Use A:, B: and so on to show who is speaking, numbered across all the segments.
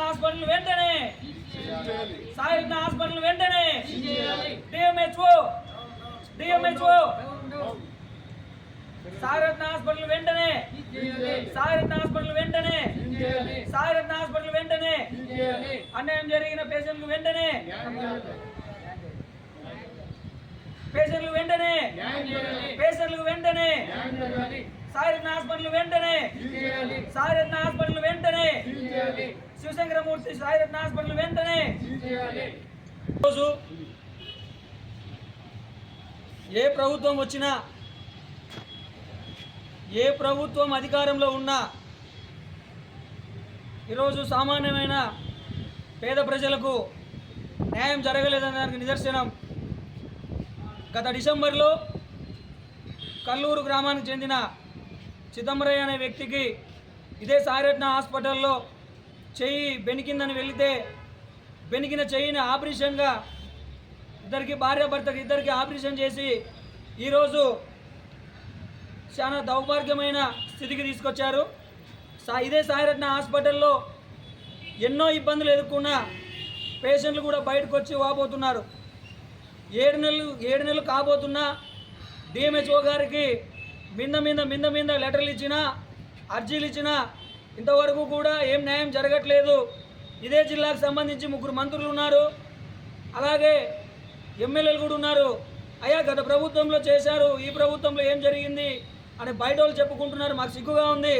A: Hospital వెంటనే. సాయుధ hospital వెంటనే. డిఎంహెచ్ఓ డిఎంహెచ్ఓ సాయిరత్న హాస్పిటల్ వెంటనే. సాయిరత్న హాస్పిటల్ వెంటనే. సాయిరత్న హాస్పిటల్ వెంటనే. అన్యాయం జరిగిన పేషెంట్లు వెంటనే. పేషెంట్లు వెంటనే. పేషెంట్లు వెంటనే. సాయిరత్న హాస్పిటల్ వెంటనే. సాయిరత్న హాస్పిటల్ వెంటనే. శివశంకరమూర్తి సాయిరత్న హాస్పిటల్ వెంటనే. రోజు ఏ ప్రభుత్వం వచ్చినా ఏ ప్రభుత్వం అధికారంలో ఉన్నా ఈరోజు సామాన్యమైన పేద ప్రజలకు న్యాయం జరగలేదనే దానికి నిదర్శనం గత డిసెంబర్లో కల్లూరు గ్రామానికి చెందిన చిదంబరయ్య అనే వ్యక్తికి ఇదే సాయిరత్న హాస్పిటల్లో చెయ్యి బెనికిందని వెళితే బెనికిన చెయ్యిని ఆపరేషన్గా ఇద్దరికి భార్యాభర్తకి ఇద్దరికి ఆపరేషన్ చేసి ఈరోజు చాలా దౌర్భాగ్యమైన స్థితికి తీసుకొచ్చారు. సా ఇదే సాయిరత్న హాస్పిటల్లో ఎన్నో ఇబ్బందులు ఎదుర్కొన్న పేషెంట్లు కూడా బయటకు వచ్చి వాపోతున్నారు. ఏడు నెలలు ఏడు నెలలు కాబోతున్నా డిఎంహెచ్ఓ గారికి మింద మీద మింద మీద లెటర్లు ఇచ్చినా అర్జీలు ఇచ్చినా ఇంతవరకు కూడా ఏం న్యాయం జరగట్లేదు. ఇదే జిల్లాకు సంబంధించి ముగ్గురు మంత్రులు ఉన్నారు. అలాగే ఎమ్మెల్యేలు కూడా ఉన్నారు. అయ్యా గత ప్రభుత్వంలో చేశారు ఈ ప్రభుత్వంలో ఏం జరిగింది అని బయట వాళ్ళు చెప్పుకుంటున్నారు. మాకు సిగ్గుగా ఉంది.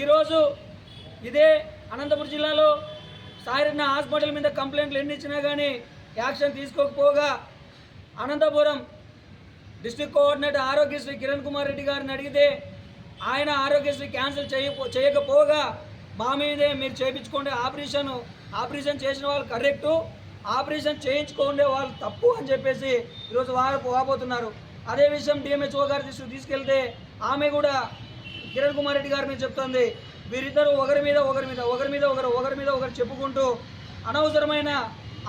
A: ఈరోజు ఇదే అనంతపురం జిల్లాలో సాయిరన్న హాస్పిటల్ మీద కంప్లైంట్లు ఎన్ని ఇచ్చినా కానీ యాక్షన్ తీసుకోకపోగా అనంతపురం డిస్ట్రిక్ట్ కోఆర్డినేటర్ ఆరోగ్యశ్రీ కిరణ్ కుమార్ రెడ్డి గారిని అడిగితే ఆయన ఆరోగ్యశ్రీ క్యాన్సిల్ చేయపో చేయకపోగా మా మీదే మీరు చేయించుకోండి ఆపరేషన్ ఆపరేషన్ చేసిన వాళ్ళు కరెక్టు ఆపరేషన్ చేయించుకోండి వాళ్ళు తప్పు అని చెప్పేసి ఈరోజు వారు పోబోతున్నారు అదే విషయం డిఎంహెచ్ఓ గారి దృష్టికి తీసుకెళ్తే ఆమె కూడా కిరణ్ కుమార్ రెడ్డి గారి మీద చెప్తుంది. వీరిద్దరూ ఒకరి మీద ఒకరి మీద ఒకరి మీద ఒకరు ఒకరి మీద ఒకరు చెప్పుకుంటూ అనవసరమైన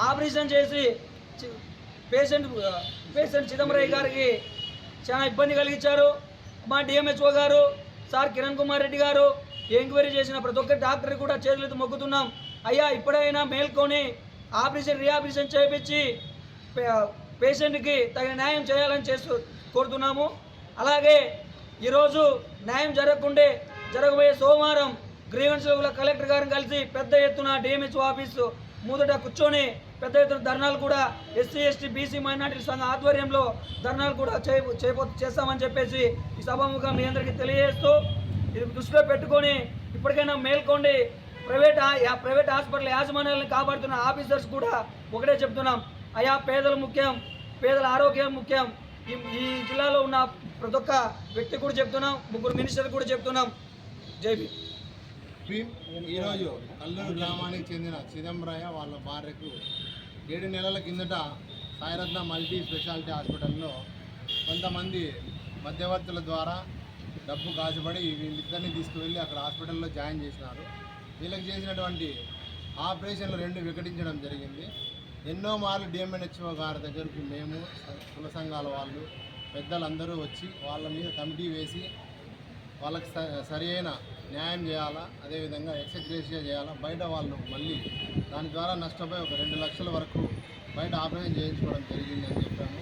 A: ఆపరేషన్ చేసి పేషెంట్ పేషెంట్ చిదంబరయ్య గారికి చాలా ఇబ్బంది కలిగించారు. మా డిఎంహెచ్ఓ గారు సార్ కిరణ్ కుమార్ రెడ్డి గారు ఎంక్వైరీ చేసిన ప్రతి ఒక్క డాక్టర్ కూడా చేతులెత్తి మొక్కుతున్నాం. అయ్యా ఇప్పుడైనా మేల్కొని ఆపరేషన్ రీఆపరేషన్ చేయించి పేషెంట్కి తగిన న్యాయం చేయాలని చేస్తూ కోరుతున్నాము. అలాగే ఈరోజు న్యాయం జరగకుండే జరగబోయే సోమవారం గ్రీవెన్స్ కలెక్టర్ గారిని కలిసి పెద్ద ఎత్తున డిఎంహెచ్ఓ ఆఫీసు ముందట కూర్చొని పెద్ద ఎత్తున ధర్నాలు కూడా ఎస్సీ ఎస్టీ బీసీ మైనార్టీ సంఘ ఆధ్వర్యంలో ధర్నాలు కూడా చేయ చేయబో చేస్తామని చెప్పేసి ఈ సభాముఖం మీ అందరికీ తెలియజేస్తూ ఇది దృష్టిలో పెట్టుకొని ఇప్పటికైనా మేల్కోండి. ప్రైవేట్ ఆ- ప్రైవేట్ హాస్పిటల్ యాజమాన్యాలను కాపాడుతున్న ఆఫీసర్స్ కూడా ఒకటే చెప్తున్నాం. అయా పేదలు ముఖ్యం పేదల ఆరోగ్యం ముఖ్యం. ఈ ఈ జిల్లాలో ఉన్న ప్రతి ఒక్క వ్యక్తి కూడా చెప్తున్నాం ముగ్గురు మినిస్టర్ కూడా చెప్తున్నాం. జై
B: ఈరోజు కల్లూరు గ్రామానికి చెందిన చిదంబరాయ వాళ్ళ భార్యకు ఏడు నెలల కిందట సాయిరత్న మల్టీ స్పెషాలిటీ హాస్పిటల్లో కొంతమంది మధ్యవర్తుల ద్వారా డబ్బు కాసుపడి వీళ్ళిద్దరిని తీసుకువెళ్ళి అక్కడ హాస్పిటల్లో జాయిన్ చేసినారు. వీళ్ళకి చేసినటువంటి ఆపరేషన్లు రెండు వికటించడం జరిగింది. ఎన్నో మార్లు డిఎంఎన్హెచ్ఓ గారి దగ్గరికి మేము కుల సంఘాల వాళ్ళు పెద్దలందరూ వచ్చి వాళ్ళ మీద కమిటీ వేసి వాళ్ళకి స- సరి అయిన న్యాయం చేయాలా? అదేవిధంగా ఎక్సగ్రేషియా చేయాలా? బయట వాళ్ళు మళ్ళీ దాని ద్వారా నష్టపోయి ఒక రెండు లక్షల వరకు బయట ఆపరేషన్ చేయించుకోవడం జరిగిందని చెప్పాము.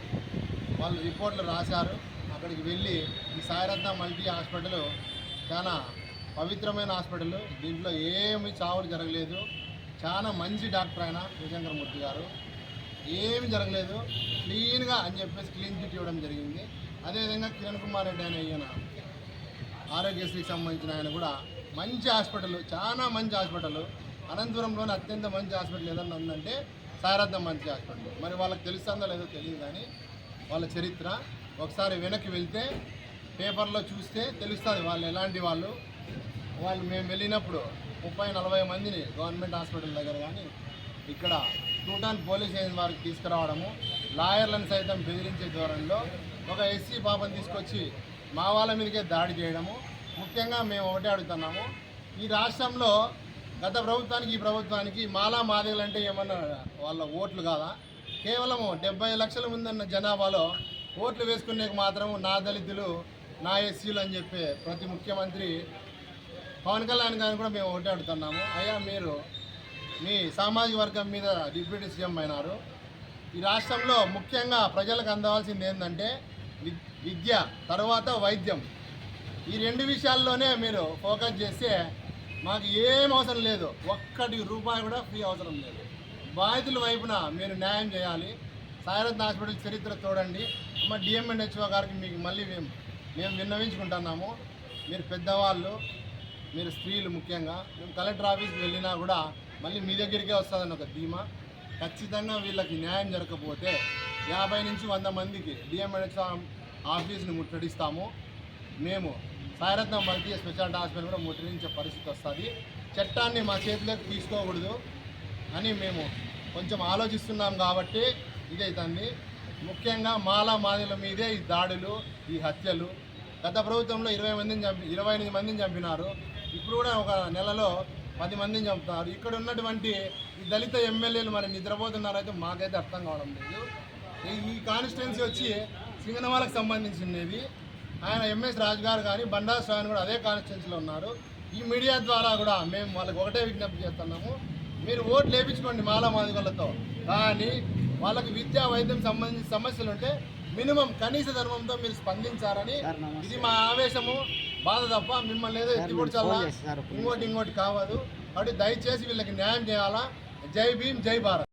B: వాళ్ళు రిపోర్ట్లు రాశారు. అక్కడికి వెళ్ళి ఈ సాయిరత్న మల్టీ హాస్పిటల్ చాలా పవిత్రమైన హాస్పిటల్. దీంట్లో ఏమి చావులు జరగలేదు. చాలా మంచి డాక్టర్ ఆయన శివశంకరమూర్తి గారు. ఏమి జరగలేదు. క్లీన్గా అని చెప్పేసి క్లీన్ చిట్ ఇవ్వడం జరిగింది. అదేవిధంగా కిరణ్ కుమార్ రెడ్డి అనే ఈయన ఆరోగ్యశ్రీకి సంబంధించిన ఆయన కూడా మంచి హాస్పిటల్ చాలా మంచి హాస్పిటల్. అనంతపురంలోనే అత్యంత మంచి హాస్పిటల్ ఏదన్నా ఉందంటే సారథ్యం మంచి హాస్పిటల్. మరి వాళ్ళకి తెలుస్తుందో లేదో తెలియదు కానీ వాళ్ళ చరిత్ర ఒకసారి వెనక్కి వెళ్తే పేపర్లో చూస్తే తెలుస్తుంది వాళ్ళు ఎలాంటి వాళ్ళు. వాళ్ళు మేము వెళ్ళినప్పుడు ముప్పై నలభై మందిని గవర్నమెంట్ హాస్పిటల్ దగ్గర కానీ ఇక్కడ టూటాన్ పోలీస్ స్టేషన్ వారికి తీసుకురావడము లాయర్లను సైతం బెదిరించే ధోరణిలో ఒక ఎస్సీ పాపను తీసుకొచ్చి మా వాళ్ళ మీదకే దాడి చేయడము. ముఖ్యంగా మేము ఒకటే అడుగుతున్నాము. ఈ రాష్ట్రంలో గత ప్రభుత్వానికి ఈ ప్రభుత్వానికి మాలా మాదిగలు అంటే ఏమన్నా వాళ్ళ ఓట్లు కాదా? కేవలము డెబ్బై లక్షల ముందన్న జనాభాలో ఓట్లు వేసుకునే మాత్రం నా దళితులు నా ఎస్సీలు అని చెప్పే ప్రతి ముఖ్యమంత్రి పవన్ కళ్యాణ్ గారిని కూడా మేము ఒకటే అడుగుతున్నాము. అయ్యా మీరు మీ సామాజిక వర్గం మీద డిప్యూటీ సీఎం అయినారు. ఈ రాష్ట్రంలో ముఖ్యంగా ప్రజలకు అందవలసింది ఏంటంటే వి- విద్య తర్వాత వైద్యం. ఈ రెండు విషయాల్లోనే మీరు ఫోకస్ చేస్తే మాకు ఏం అవసరం లేదు. ఒక్కటి రూపాయి కూడా ఫ్రీ అవసరం లేదు. బాధితుల వైపున మీరు న్యాయం చేయాలి. సాయిరత్న హాస్పిటల్ చరిత్ర చూడండి. అమ్మ డిఎంఎన్హెచ్ఓ గారికి మీకు మళ్ళీ మేము మేము విన్నవించుకుంటున్నాము. మీరు పెద్దవాళ్ళు మీరు స్త్రీలు ముఖ్యంగా. మేము కలెక్టర్ ఆఫీస్కి వెళ్ళినా కూడా మళ్ళీ మీ దగ్గరికే వస్తుందని ఒక ధీమా. ఖచ్చితంగా వీళ్ళకి న్యాయం జరగకపోతే యాభై నుంచి వంద మందికి డిఎంఎన్హెచ్ఓ ఆఫీస్ని ముట్టడిస్తాము. మేము సాయరత్న మల్టీ స్పెషాలిటీ హాస్పిటల్ కూడా ముట్టడించే పరిస్థితి వస్తుంది. చట్టాన్ని మా చేతిలోకి తీసుకోకూడదు అని మేము కొంచెం ఆలోచిస్తున్నాం కాబట్టి ఇదైతుంది ముఖ్యంగా మాలా మాదిల మీదే ఈ దాడులు ఈ హత్యలు. గత ప్రభుత్వంలో ఇరవై మందిని చంపి ఇరవై ఎనిమిది మందిని చంపినారు. ఇప్పుడు కూడా ఒక నెలలో పది మందిని చంపుతారు. ఇక్కడ ఉన్నటువంటి ఈ దళిత ఎమ్మెల్యేలు మరి నిద్రపోతున్నారైతే మాకైతే అర్థం కావడం లేదు. ఈ- ఈ కాన్స్టిట్యున్సీ వచ్చి సింగనవాళ్ళకి సంబంధించినది ఆయన ఎంఎస్ రాజు గారు కానీ బండా స్వామి కూడా అదే కాన్స్టిట్యున్సీలో ఉన్నారు. ఈ మీడియా ద్వారా కూడా మేము వాళ్ళకి ఒకటే విజ్ఞప్తి చేస్తున్నాము. మీరు ఓట్లు వేయించుకోండి మాలా మాదిగలతో. కానీ వాళ్ళకి విద్యా వైద్యం సంబంధించిన సమస్యలు ఉంటే మినిమం కనీస ధర్మంతో మీరు స్పందించారని ఇది మా ఆవేశము. బాధ తప్ప మిమ్మల్ని ఏదో ఎత్తిపొడిచాలా ఇంకోటి ఇంకోటి కావదు. కాబట్టి దయచేసి వీళ్ళకి న్యాయం చేయాలా? జై భీమ్ జై భారత్.